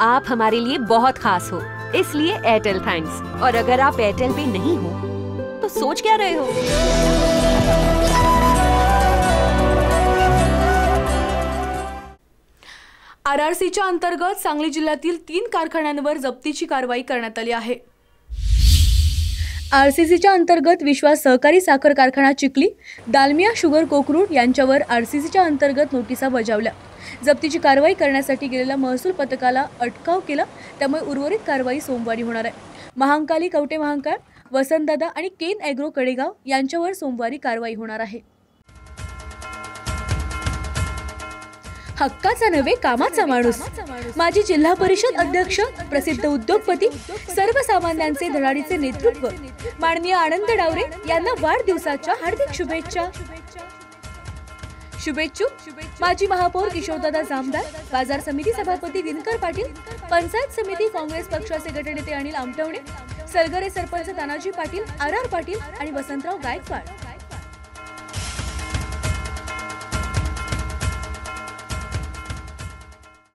आप हमारे लिए बहुत खास हो। इसलिए एयरटेल थैंक्स और अगर आप एयरटेल पे नहीं हो तो सोच क्या रहे हो? आर आर अंतर्गत सांगली जिल्ह्यातील तीन कारखान्यांवर जप्तीची कारवाई करण्यात आली आहे. आर सी सीच्या अंतर्गत विश्वास सहकारी साखर कारखाना चिखली दालमिया शुगर कोकरूड यांच्यावर आर सी सीच्या अंतर्गत नोटिसा बजावल्या. जप्तीची कारवाई करण्यासाठी गेलेल्या महसूल पथकाला अटकाव केला त्यामुळे उर्वरित कारवाई सोमवारी होणार आहे. महांकाली कवटे महांकाळ वसंतदादा आणि केन ॲग्रो कडेगाव यांच्यावर सोमवारी कारवाई होणार आहे. हक्काचा नव्हे कामाचा माणूस. माजी जिल्हा परिषद अध्यक्ष प्रसिद्ध उद्योगपती सर्वसामान्यांचे धडाडीचे नेतृत्व. माननीय आनंद डावरे यांना वाढदिवसाच्या हार्दिक शुभेच्छा. शुभेच्छुक माजी महापौर किशोरदादा जामदार बाजार समिती सभापती दिनकर पाटील पंचायत समिती काँग्रेस पक्षाचे गटनेते अनिल आमटवणे सरगरे सरपंच तानाजी पाटील आर आर पाटील आणि वसंतराव गायकवाड.